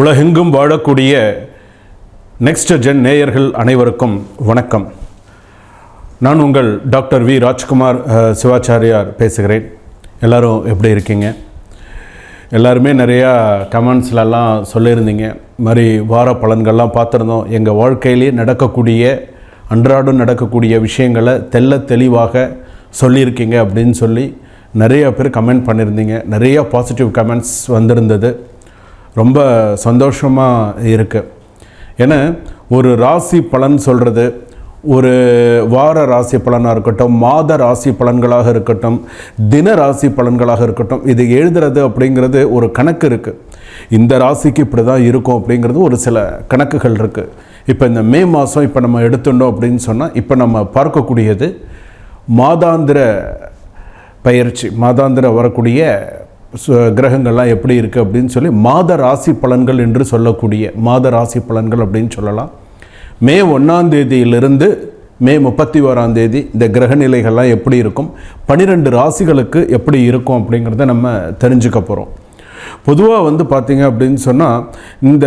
உலகெங்கும் வாழக்கூடிய next gen நேயர்கள் அனைவருக்கும் வணக்கம். நான் உங்கள் டாக்டர் வி. ராஜ்குமார் சிவாச்சாரியார் பேசுகிறேன். எல்லாரும் எப்படி இருக்கீங்க? எல்லாருமே நிறையா கமெண்ட்ஸ்லலாம் சொல்லியிருந்தீங்க. மாதிரி வார பலன்கள்லாம் பார்த்துருந்தோம். எங்கள் வாழ்க்கையிலே நடக்கக்கூடிய அன்றாடம் நடக்கக்கூடிய விஷயங்களை தெள்ள தெளிவாக சொல்லியிருக்கீங்க அப்படின்னு சொல்லி நிறைய பேர் கமெண்ட் பண்ணியிருந்தீங்க. நிறையா பாசிட்டிவ் கமெண்ட்ஸ் வந்திருந்தது. ரொம்ப சந்தோஷமாக இருக்குது ஏன்னா ஒரு ராசி பலன் சொல்கிறது ஒரு வார ராசி பலனாக இருக்கட்டும் மாத ராசி பலன்களாக இருக்கட்டும் தின ராசி பலன்களாக இருக்கட்டும் இது எழுதுறது அப்படிங்கிறது ஒரு கணக்கு இருக்குது இந்த ராசிக்கு இப்படி தான் இருக்கும் அப்படிங்கிறது ஒரு சில கணக்குகள் இருக்குது இப்போ இந்த மே மாதம் இப்போ நம்ம எடுத்துட்டோம் அப்படின்னு சொன்னால் இப்போ நம்ம பார்க்கக்கூடியது மாதாந்திர பயிற்சி மாதாந்திர வரக்கூடிய கிரகங்கள்லாம் எப்படி இருக்குது அப்படின்னு சொல்லி மாத ராசி பலன்கள் என்று சொல்லக்கூடிய மாத ராசி பலன்கள் அப்படின்னு சொல்லலாம். மே ஒன்றாம் தேதியிலிருந்து மே முப்பத்தி ஓராம் தேதி இந்த கிரக நிலைகள்லாம் எப்படி இருக்கும் பன்னிரெண்டு ராசிகளுக்கு எப்படி இருக்கும் அப்படிங்கிறத நம்ம தெரிஞ்சுக்க போகிறோம் பொதுவாக வந்து பார்த்திங்க அப்படின்னு சொன்னால் இந்த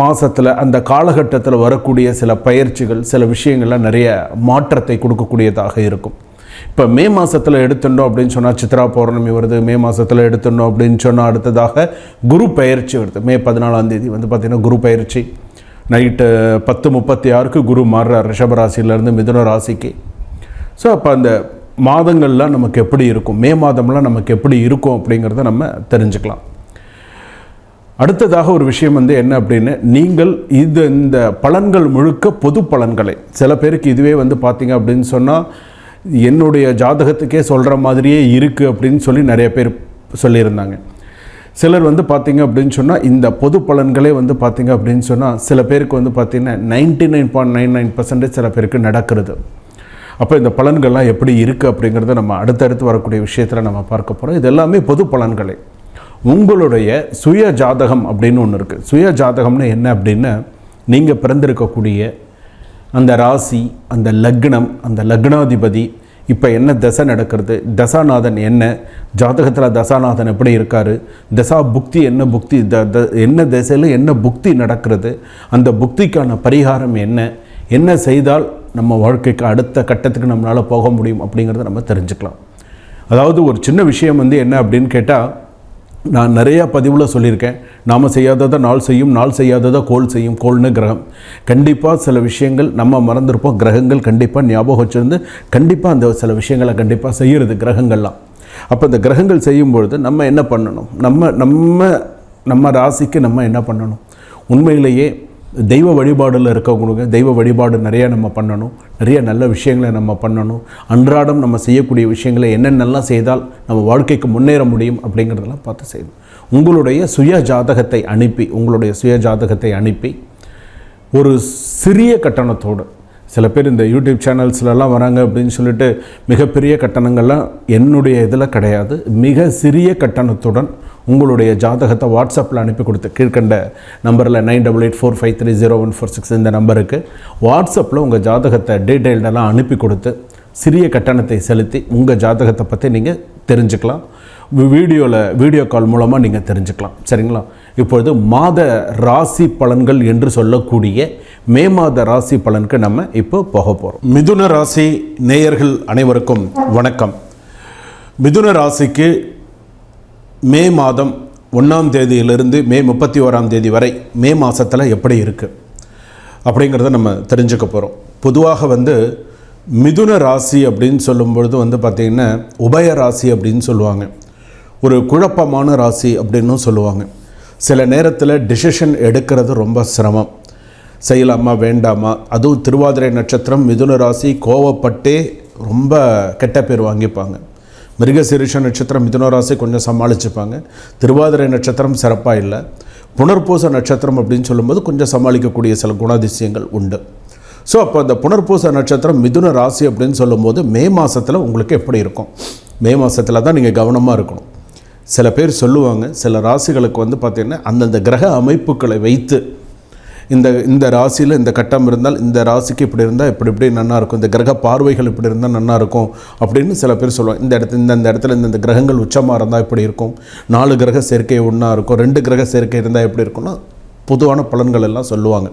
மாதத்தில் அந்த காலகட்டத்தில் வரக்கூடிய சில பயிற்சிகள் சில விஷயங்கள்லாம் நிறைய மாற்றத்தை கொடுக்கக்கூடியதாக இருக்கும். இப்போ மே மாதத்தில் எடுத்துட்டோம் அப்படின்னு சொன்னால் சித்ரா பௌர்ணமி வருது. மே மாதத்தில் எடுத்துட்டோம் அப்படின்னு சொன்னால் அடுத்ததாக குரு பயிற்சி வருது. மே பதினாலாம் தேதி வந்து பார்த்திங்கன்னா குரு பயிற்சி நைட்டு பத்து முப்பத்தி ஆறுக்கு குரு மாறுறார் ரிஷப ராசியிலேருந்து மிதுன ராசிக்கு. ஸோ அப்போ அந்த மாதங்கள்லாம் நமக்கு எப்படி இருக்கும்? மே மாதம்லாம் நமக்கு எப்படி இருக்கும் அப்படிங்கிறத நம்ம தெரிஞ்சுக்கலாம். அடுத்ததாக ஒரு விஷயம் வந்து என்ன அப்படின்னு நீங்கள் இது இந்த பலன்கள் முழுக்க பொது பலன்களை. சில பேருக்கு இதுவே வந்து பார்த்தீங்க அப்படின்னு சொன்னால் என்னுடைய ஜாதகத்துக்கே சொல்கிற மாதிரியே இருக்குது அப்படின்னு சொல்லி நிறைய பேர் சொல்லியிருந்தாங்க. சிலர் வந்து பார்த்திங்க அப்படின்னு சொன்னால் இந்த பொது பலன்களே வந்து பார்த்திங்க அப்படின்னு சொன்னால் சில பேருக்கு வந்து பார்த்தீங்கன்னா ninety nine point nine nine percentage சில பேருக்கு நடக்கிறது. அப்போ இந்த பலன்கள்லாம் எப்படி இருக்குது அப்படிங்கிறத நம்ம அடுத்தடுத்து வரக்கூடிய விஷயத்தில் நம்ம பார்க்க போகிறோம் இது எல்லாமே பொது பலன்களே. உங்களுடைய சுய ஜாதகம் அப்படின்னு ஒன்று இருக்குது சுய ஜாதகம்னு என்ன அப்படின்னா நீங்கள் பிறந்திருக்கக்கூடிய அந்த ராசி அந்த லக்னம் அந்த லக்னாதிபதி இப்போ என்ன தசை நடக்கிறது? தசாநாதன் என்ன? ஜாதகத்தில் தசாநாதன் எப்படி இருக்கார்? தசா புக்தி என்ன புக்தி த த என்ன திசையில் என்ன புக்தி நடக்கிறது? அந்த புக்திக்கான பரிகாரம் என்ன? என்ன செய்தால் நம்ம வாழ்க்கைக்கு அடுத்த கட்டத்துக்கு நம்மளால் போக முடியும் அப்படிங்கிறத நம்ம தெரிஞ்சுக்கலாம். அதாவது ஒரு சின்ன விஷயம் வந்து என்ன அப்படின்னு கேட்டால் நான் நிறையா பதிவில் சொல்லியிருக்கேன். நாம் செய்யாததை நாள் செய்யும் நாள் செய்யாததை கோல் செய்யும் கோல்னு கிரகம். கண்டிப்பாக சில விஷயங்கள் நம்ம மறந்துருப்போம். கிரகங்கள் கண்டிப்பாக ஞாபகம் வச்சுருந்து கண்டிப்பாக அந்த சில விஷயங்களை கண்டிப்பாக செய்கிறது கிரகங்கள்லாம். அப்போ இந்த கிரகங்கள் செய்யும்பொழுது நம்ம என்ன பண்ணணும்? நம்ம நம்ம நம்ம ராசிக்கு நம்ம என்ன பண்ணணும்? உண்மையிலேயே தெய்வ வழிபாடில் இருக்கவங்களுக்கு தெய்வ வழிபாடு நிறைய நம்ம பண்ணணும். நிறைய நல்ல விஷயங்களை நம்ம பண்ணணும். அன்றாடம் நம்ம செய்யக்கூடிய விஷயங்களை என்னென்னலாம் செய்தால் நம்ம வாழ்க்கைக்கு முன்னேற முடியும் அப்படிங்கிறதெல்லாம் பார்த்து செய்யணும். உங்களுடைய சுய ஜாதகத்தை அனுப்பி உங்களுடைய சுய ஜாதகத்தை அனுப்பி ஒரு சிறிய கட்டணத்தோடு சில பேர் இந்த யூடியூப் சேனல்ஸ்லலாம் வராங்க அப்படின்னு சொல்லிட்டு மிகப்பெரிய கட்டணங்கள்லாம் என்னுடைய இதில் கிடையாது. மிக சிறிய கட்டணத்துடன் உங்களுடைய ஜாதகத்தை வாட்ஸ்அப்பில் அனுப்பி கொடுத்து கீழ்கண்ட நம்பரில் nine double eight four five three zero one four six இந்த நம்பருக்கு வாட்ஸ்அப்பில் உங்கள் ஜாதகத்தை டீட்டெயில்டெல்லாம் அனுப்பி கொடுத்து சிறிய கட்டணத்தை செலுத்தி உங்கள் ஜாதகத்தை பற்றி நீங்கள் தெரிஞ்சுக்கலாம். வீடியோவில் வீடியோ கால் மூலமாக நீங்கள் தெரிஞ்சுக்கலாம். சரிங்களா? இப்பொழுது மாத ராசி பலன்கள் என்று சொல்லக்கூடிய மே மாத ராசி பலனுக்கு நம்ம இப்போ போக போகிறோம் மிதுன ராசி நேயர்கள் அனைவருக்கும் வணக்கம். மிதுன ராசிக்கு மே மாதம் ஒன்றாம் தேதியிலிருந்து மே முப்பத்தி ஓராம் தேதி வரை மே மாதத்தில் எப்படி இருக்குது அப்படிங்கிறத நம்ம தெரிஞ்சுக்க போகிறோம் பொதுவாக வந்து மிதுன ராசி அப்படின்னு சொல்லும்பொழுது வந்து பார்த்திங்கன்னா உபய ராசி அப்படின்னு சொல்லுவாங்க. ஒரு குழப்பமான ராசி அப்படின்னும் சொல்லுவாங்க. சில நேரத்தில் டிசிஷன் எடுக்கிறது ரொம்ப சிரமம். செய்யலாமா வேண்டாமா? அதுவும் திருவாதிரை நட்சத்திரம் மிதுன ராசி கோவப்பட்டே ரொம்ப கெட்ட பேர் வாங்கிப்பாங்க. மிருகசீரிஷ நட்சத்திரம் மிதுன ராசி கொஞ்சம் சமாளிச்சுப்பாங்க. திருவாதிரை நட்சத்திரம் சிறப்பாக இல்லை. புனர்பூச நட்சத்திரம் அப்படின்னு சொல்லும்போது கொஞ்சம் சமாளிக்கக்கூடிய சில குணாதிசயங்கள் உண்டு. ஸோ அப்போ அந்த புனர்பூச நட்சத்திரம் மிதுன ராசி அப்படின்னு சொல்லும்போது மே மாதத்தில் உங்களுக்கு எப்படி இருக்கும்? மே மாதத்தில் தான் நீங்கள் கவனமாக இருக்கணும். சில பேர் சொல்லுவாங்க சில ராசிகளுக்கு வந்து பார்த்திங்கன்னா அந்தந்த கிரக அமைப்புகளை வைத்து இந்த இந்த ராசியில் இந்த கட்டம் இருந்தால் இந்த ராசிக்கு இப்படி இருந்தால் இப்படி இப்படி நன்னா இருக்கும். இந்த கிரக பார்வைகள் இப்படி இருந்தால் நன்னா இருக்கும் அப்படின்னு சில பேர் சொல்லுவாங்க. இந்த இடத்துல இந்த இந்த இடத்துல இந்த இந்த கிரகங்கள் உச்சமாக இருந்தால் இப்படி இருக்கும். நாலு கிரக சேர்க்கை ஒன்றா இருக்கும். ரெண்டு கிரக சேர்க்கை இருந்தால் எப்படி இருக்கும்னா பொதுவான பலன்கள் எல்லாம் சொல்லுவாங்க.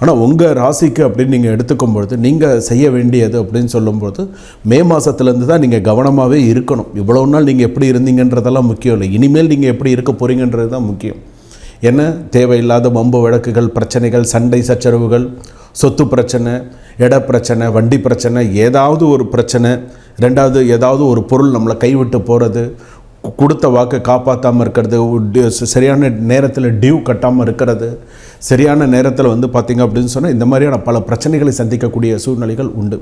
ஆனால் உங்கள் ராசிக்கு அப்படின்னு நீங்கள் எடுத்துக்கும் பொழுது நீங்கள் செய்ய வேண்டியது அப்படின்னு சொல்லும்போது மே மாதத்துலேருந்து தான் நீங்கள் கவனமாகவே இருக்கணும். இவ்வளோ நாள் நீங்கள் எப்படி இருந்தீங்கன்றதெல்லாம் முக்கியம் இல்லை. இனிமேல் நீங்கள் எப்படி இருக்க போகிறீங்கன்றது தான் முக்கியம். என்ன? தேவையில்லாத வம்பு வழக்குகள் பிரச்சனைகள் சண்டை சச்சரவுகள் சொத்து பிரச்சனை இட பிரச்சனை வண்டி பிரச்சனை ஏதாவது ஒரு பிரச்சனை ரெண்டாவது ஏதாவது ஒரு பொருள் நம்மளை கைவிட்டு போகிறது கொடுத்த வாக்கை காப்பாற்றாமல் இருக்கிறது சரியான நேரத்தில் டியூ கட்டாமல் இருக்கிறது சரியான நேரத்தில் வந்து பார்த்திங்க அப்படின்னு சொன்னால் இந்த மாதிரியான பல பிரச்சனைகளை சந்திக்கக்கூடிய சூழ்நிலைகள் உண்டு.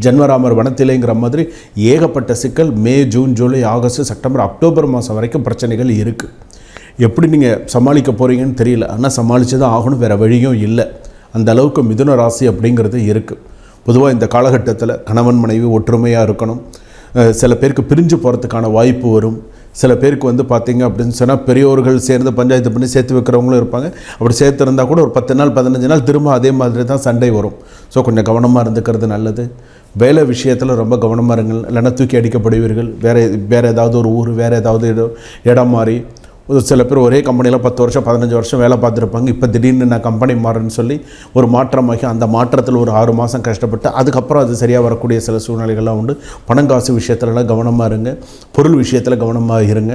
ஜன்மராமர் வனத்திலேங்கிற மாதிரி ஏகப்பட்ட சிக்கல் May June July August September October மாதம் வரைக்கும் பிரச்சனைகள் இருக்குது எப்படி நீங்கள் சமாளிக்க போகிறீங்கன்னு தெரியல. ஆனால் சமாளித்து தான் ஆகணும். வேறு வழியும் இல்லை. அந்த அளவுக்கு மிதுன ராசி அப்படிங்கிறது இருக்குது பொதுவாக இந்த காலகட்டத்தில் கணவன் மனைவி ஒற்றுமையாக இருக்கணும். சில பேருக்கு பிரிஞ்சு போகிறதுக்கான வாய்ப்பு வரும். சில பேருக்கு வந்து பார்த்தீங்க அப்படின்னு சொன்னால் பெரியோர்கள் சேர்ந்து பஞ்சாயத்து பண்ணி சேர்த்து வைக்கிறவங்களும் இருப்பாங்க. அப்படி சேர்த்து இருந்தால் கூட ஒரு பத்து நாள் பதினஞ்சு நாள் திரும்ப அதே மாதிரி தான் சண்டை வரும். ஸோ கொஞ்சம் கவனமாக இருந்துக்கிறது நல்லது. வேலை விஷயத்தில் ரொம்ப கவனமாக இருங்கள். இல்லைன்னா தூக்கி அடிக்கப்படுவீர்கள். வேறு வேறு ஏதாவது ஒரு ஊர் வேறு ஏதாவது இடம் இடம் மாறி ஒரு சில பேர் ஒரே கம்பெனியில் பத்து வருஷம் பதினஞ்சு வருஷம் வேலை பார்த்துருப்பாங்க. இப்போ திடீர்னு நான் கம்பெனி மாறுன்னு சொல்லி ஒரு மாற்றமாகி அந்த மாற்றத்தில் ஒரு ஆறு மாதம் கஷ்டப்பட்டு அதுக்கப்புறம் அது சரியாக வரக்கூடிய சில சூழ்நிலைகள்லாம் உண்டு. பணம் காசு விஷயத்துலலாம் கவனமாக இருங்க. பொருள் விஷயத்தில் கவனமாக இருங்க.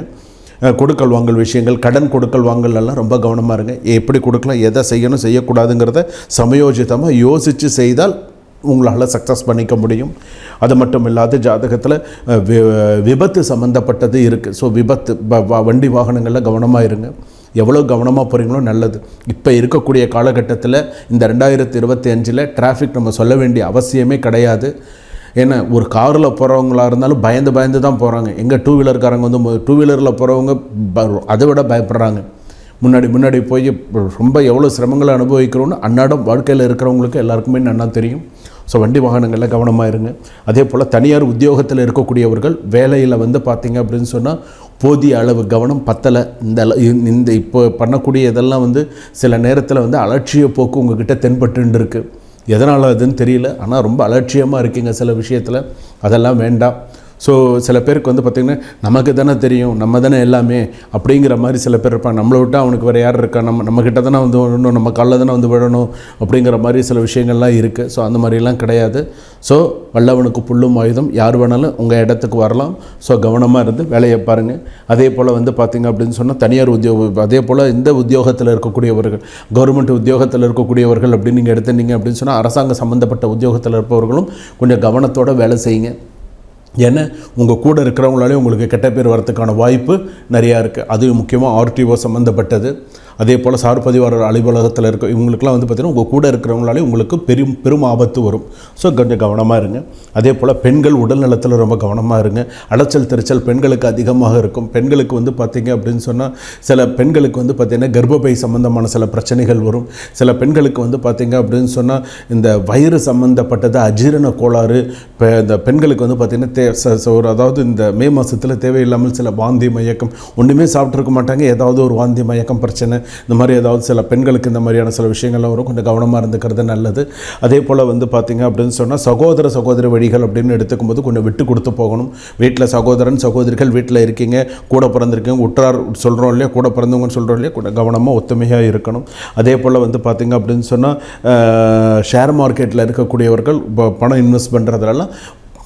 கொடுக்கல் வாங்கல் விஷயங்கள் கடன் கொடுக்கல் வாங்கல் எல்லாம் ரொம்ப கவனமாக இருங்க. எப்படி கொடுக்கலாம் எதை செய்யணும் செய்யக்கூடாதுங்கிறத சமயோஜிதமாக யோசித்து செய்தால் உங்களால் சக்ஸஸ் பண்ணிக்க முடியும். அது மட்டும் இல்லாத ஜாதகத்தில் வி- விபத்து சம்மந்தப்பட்டது இருக்குது ஸோ விபத்து வ- வண்டி வாகனங்களில் கவனமாக இருங்க. எவ்வளோ கவனமாக போகிறீங்களோ நல்லது. இப்போ இருக்கக்கூடிய காலகட்டத்தில் இந்த ரெண்டாயிரத்தி இருபத்தி அஞ்சில் டிராஃபிக் நம்ம சொல்ல வேண்டிய அவசியமே கிடையாது. ஏன்னா ஒரு காரில் போகிறவங்களா இருந்தாலும் பயந்து பயந்து தான் போகிறாங்க எங்கள் டூ வீலர்காரங்க வந்து டூ வீலரில் போகிறவங்க ப- அதை விட பயப்படுறாங்க. முன்னாடி முன்னாடி போய் ரொம்ப எவ்வளோ சிரமங்களை அனுபவிக்கிறோன்னு அன்னாடம் வாழ்க்கையில் இருக்கிறவங்களுக்கு எல்லாருக்குமே நன்னா தெரியும். ஸோ வண்டி வாகனங்களில் கவனமாக இருங்க. அதே போல் தனியார் உத்தியோகத்தில் இருக்கக்கூடியவர்கள் வேலையில் வந்து பார்த்தீங்க அப்படின்னு சொன்னால் போதிய அளவு கவனம் பத்தலை. இந்த இந்த இப்போ பண்ணக்கூடிய இதெல்லாம் வந்து சில நேரத்தில் வந்து அலட்சிய போக்கு உங்ககிட்ட தென்பட்டுன்னு இருக்குது எதனால் அதுன்னு தெரியல. ஆனால் ரொம்ப அலட்சியமாக இருக்கீங்க சில விஷயத்தில். அதெல்லாம் வேண்டாம். ஸோ சில பேருக்கு வந்து பார்த்திங்கன்னா நமக்கு தானே தெரியும் நம்ம தானே எல்லாமே அப்படிங்கிற மாதிரி சில பேர் இருப்பாங்க. நம்மளை விட்டால் அவனுக்கு வேறு யார் இருக்கா? நம்ம நம்மக்கிட்ட தானே வந்து விழணும் நம்ம காலில் தானே வந்து விழணும் அப்படிங்கிற மாதிரி சில விஷயங்கள்லாம் இருக்குது ஸோ அந்த மாதிரிலாம் கிடையாது. ஸோ வல்லவனுக்கு புல்லும் ஆயுதம். யார் வேணாலும் உங்கள் இடத்துக்கு வரலாம். ஸோ கவனமாக இருந்து வேலையை பாருங்கள் அதே போல் வந்து பார்த்திங்க அப்படின்னு சொன்னால் தனியார் உத்தியோக அதே போல் இந்த உத்தியோகத்தில் இருக்கக்கூடியவர்கள் கவர்மெண்ட் உத்தியோகத்தில் இருக்கக்கூடியவர்கள் அப்படின்னு நீங்கள் எடுத்துட்டீங்க அப்படின்னு சொன்னால் அரசாங்க சம்மந்தப்பட்ட உத்தியோகத்தில் இருப்பவர்களும் கொஞ்சம் கவனத்தோடு வேலை செய்யுங்க. ஏன்னா உங்கள் கூட இருக்கிறவங்களாலே உங்களுக்கு கெட்ட பேர் வரத்துக்கான வாய்ப்பு நிறையா இருக்குது அது முக்கியமாக ஆர்டிஓ சம்மந்தப்பட்டது அதே போல் சார் பதிவாளர் அலுவலகத்தில் இருக்க இவங்களுக்குலாம் வந்து பார்த்திங்கன்னா உங்கள் கூட இருக்கிறவங்களாலே உங்களுக்கு பெரும் பெரும் ஆபத்து வரும். ஸோ கொஞ்சம் கவனமாக இருங்க. அதே போல் பெண்கள் உடல் நலத்தில் ரொம்ப கவனமாக இருங்க. அலைச்சல் திருச்சல் பெண்களுக்கு அதிகமாக இருக்கும். பெண்களுக்கு வந்து பார்த்திங்க அப்படின்னு சொன்னால் சில பெண்களுக்கு வந்து பார்த்திங்கன்னா கர்ப்பப்பை சம்மந்தமான சில பிரச்சனைகள் வரும். சில பெண்களுக்கு வந்து பார்த்திங்க அப்படின்னு சொன்னால் இந்த வயிறு சம்மந்தப்பட்டது அஜீரண கோளாறு இப்போ இந்த பெண்களுக்கு வந்து பார்த்திங்கன்னா தே ஒரு அதாவது இந்த மே மாதத்தில் தேவையில்லாமல் சில வாந்தி மயக்கம் ஒன்றுமே சாப்பிட்ருக்க மாட்டாங்க. ஏதாவது ஒரு வாந்தி மயக்கம் பிரச்சனை இந்த மாதிரி ஏதாவது சில பெண்களுக்கு இந்த மாதிரியான சில விஷயங்கள்லாம் வரும். கொஞ்சம் கவனமாக இருந்துக்கிறது நல்லது. அதே போல் வந்து பார்த்திங்க அப்படின்னு சொன்னால் சகோதர சகோதர வழிகள் அப்படின்னு எடுத்துக்கும்போது கொஞ்சம் விட்டு கொடுத்து போகணும். வீட்டில் சகோதரன் சகோதரிகள் வீட்டில் இருக்கீங்க கூட பிறந்திருக்கீங்க உற்றார் சொல்கிறோம் இல்லையா கூட பிறந்தவங்கன்னு சொல்கிறோம் இல்லையா கொஞ்சம் கவனமாக ஒத்துமையாக இருக்கணும். அதே போல் வந்து பார்த்திங்க அப்படின்னு சொன்னால் ஷேர் மார்க்கெட்டில் இருக்கக்கூடியவர்கள் பணம் இன்வெஸ்ட் பண்ணுறதுலலாம்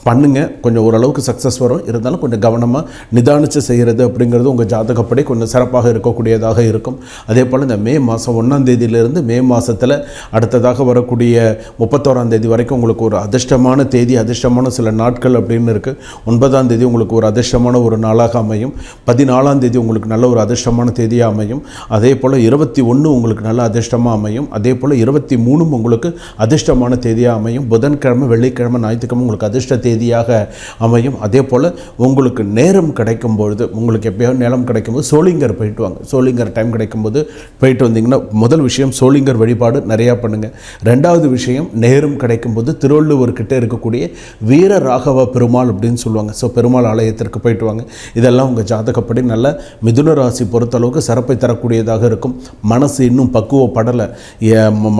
பண்ணுங்கள் கொஞ்சம் ஓரளவுக்கு சக்ஸஸ் வரும். இருந்தாலும் கொஞ்சம் கவனமாக நிதானித்து செய்கிறது அப்படிங்கிறது உங்கள் ஜாதகப்படி கொஞ்சம் சிறப்பாக இருக்கக்கூடியதாக இருக்கும். அதே போல் இந்த மே மாதம் ஒன்றாம் தேதியிலிருந்து மே மாதத்தில் அடுத்ததாக வரக்கூடிய முப்பத்தோராம் தேதி வரைக்கும் உங்களுக்கு ஒரு அதிர்ஷ்டமான தேதி அதிர்ஷ்டமான சில நாட்கள் அப்படின்னு இருக்குது ஒன்பதாம் தேதி உங்களுக்கு ஒரு அதிர்ஷ்டமான ஒரு நாளாக அமையும். பதினாலாம் தேதி உங்களுக்கு நல்ல ஒரு அதிர்ஷ்டமான தேதியாக அமையும். அதே போல் இருபத்தி ஒன்று உங்களுக்கு நல்ல அதிர்ஷ்டமாக அமையும். அதே போல் இருபத்தி மூணும் உங்களுக்கு அதிர்ஷ்டமான தேதியாக அமையும். புதன்கிழமை வெள்ளிக்கிழமை ஞாயிற்றுக்கிழமை உங்களுக்கு அதிர்ஷ்ட தேதியாக அமையும். அதே போல் உங்களுக்கு நேரம் கிடைக்கும் பொழுது உங்களுக்கு எப்பயாவது நேரம் கிடைக்கும்போது சோளிங்கர் போயிட்டு வாங்க. சோளிங்கர் டைம் கிடைக்கும்போது போயிட்டு வந்தீங்கன்னா முதல் விஷயம் சோளிங்கர் வழிபாடு நிறையா பண்ணுங்கள் ரெண்டாவது விஷயம் நேரம் கிடைக்கும்போது திருவள்ளுவர் கிட்ட இருக்கக்கூடிய வீர ராகவ பெருமாள் அப்படின்னு சொல்லுவாங்க. ஸோ பெருமாள் ஆலயத்திற்கு போயிட்டு வாங்க. இதெல்லாம் உங்கள் ஜாதகப்படி நல்ல மிதுன ராசி பொறுத்தளவுக்கு சிறப்பை தரக்கூடியதாக இருக்கும். மனசு இன்னும் பக்குவப்படலை.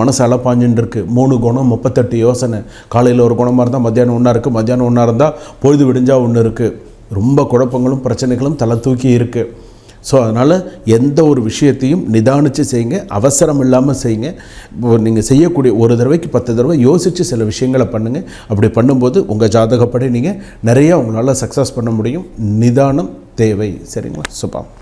மனசு அலப்பாஞ்சுன்னு இருக்கு. மூணு குணம் முப்பத்தெட்டு யோசனை. காலையில் ஒரு குணமாக இருந்தால் மத்தியானம் ஒன்றா இருக்குது மத்தியானம் ஒன்றா இருந்தால் பொழுது விடிஞ்சால் ஒன்று இருக்குது ரொம்ப குழப்பங்களும் பிரச்சனைகளும் தலை தூக்கி இருக்குது ஸோ அதனால் எந்த ஒரு விஷயத்தையும் நிதானித்து செய்யுங்க. அவசரம் இல்லாமல் செய்யுங்க. நீங்கள் செய்யக்கூடிய ஒரு தடவைக்கு பத்து தடவை யோசித்து சில விஷயங்களை பண்ணுங்கள் அப்படி பண்ணும்போது உங்கள் ஜாதகப்படி நீங்கள் நிறையா உங்களால் சக்ஸஸ் பண்ண முடியும். நிதானம் தேவை. சரிங்களா? சுபா